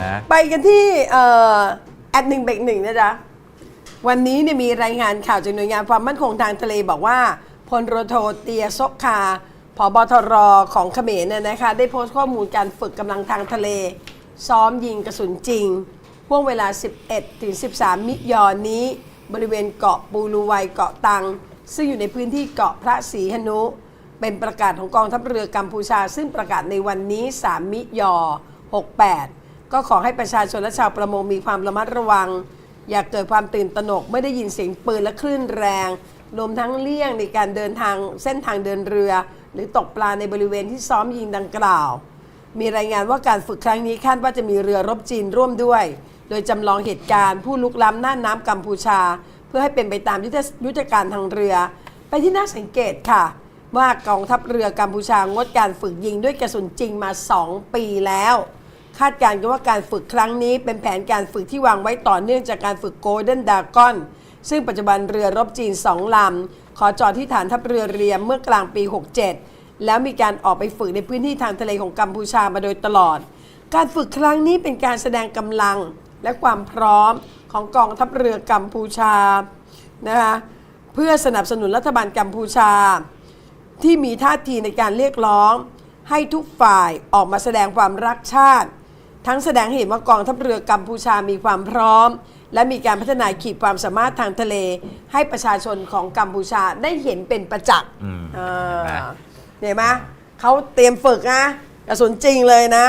นะไปกันที่แอดหนึ่งเบรกหนึ่งนะจ๊ะ วันนี้เนี่ยมีรายงานข่าวจากหน่วยงานความมั่นคงทางทะเลบอกว่าพลรโทเตียซกคาผบทรของเขมรเนี่ยนะคะ ได้โพสต์ข้อมูลการฝึกกำลังทางทะเล ซ้อมยิงกระสุนจริงห่วงเวลา 11 ถึง 13 มิยอนนี้ บริเวณเกาะปูรูไวเกาะตัง ซึ่งอยู่ในพื้นที่เกาะพระศรีหนุ เป็นประกาศของกองทัพเรือกัมพูชา ซึ่งประกาศในวันนี้ 3 มิยอ 68 ก็ขอให้ประชาชนและชาวประมงมีความระมัดระวัง อย่าเกิดความตื่นตระหนกไม่ได้ยินเสียงปืนและคลื่นแรงรวมทั้งเลี่ยงในการเดินทางเส้นทางเดินเรือ หรือตกปลาในบริเวณที่ซ้อมยิงดังกล่าว มีรายงานว่าการฝึกครั้งนี้คาดว่าจะมีเรือรบจีนร่วมด้วย โดยจำลองเหตุการณ์ผู้ลุกล้ำน่านน้ำกัมพูชา เพื่อให้เป็นไปตามยุทธทธการทางเรือ ไปที่น่าสังเกตค่ะ ว่ากองทัพเรือกัมพูชางดการฝึกยิงด้วยกระสุนจริงมา 2 ปีแล้ว คาดการณ์กันว่าการฝึกครั้งนี้เป็นแผนการฝึกที่วางไว้ต่อเนื่องจากการฝึกโกลเด้นดากอนซึ่งปัจจุบันเรือรบจีน2ลำ ขอจอดที่ฐานทัพเรือเรียมเมื่อกลางปี 67 แล้วมีการออกไปฝึกในพื้นที่ทางทะเลของกัมพูชามาโดยตลอด การฝึกครั้งนี้เป็นการแสดงกำลังและความพร้อมของกองทัพเรือกัมพูชานะคะเพื่อสนับสนุนรัฐบาลกัมพูชา ที่มีท่าทีในการเรียกร้อง ให้ทุกฝ่ายออกมาแสดงความรักชาติ ทั้งแสดงให้เห็นว่ากองทัพเรือกัมพูชามีความพร้อม และมีการพัฒนาขีดความสามารถทางทะเล ให้ประชาชนของกัมพูชาได้เห็นเป็นประจักษ์อืมอ่าเห็นไหมเห็นไหมเขาเตรียมฝึกนะกระสุนจริงเลยนะ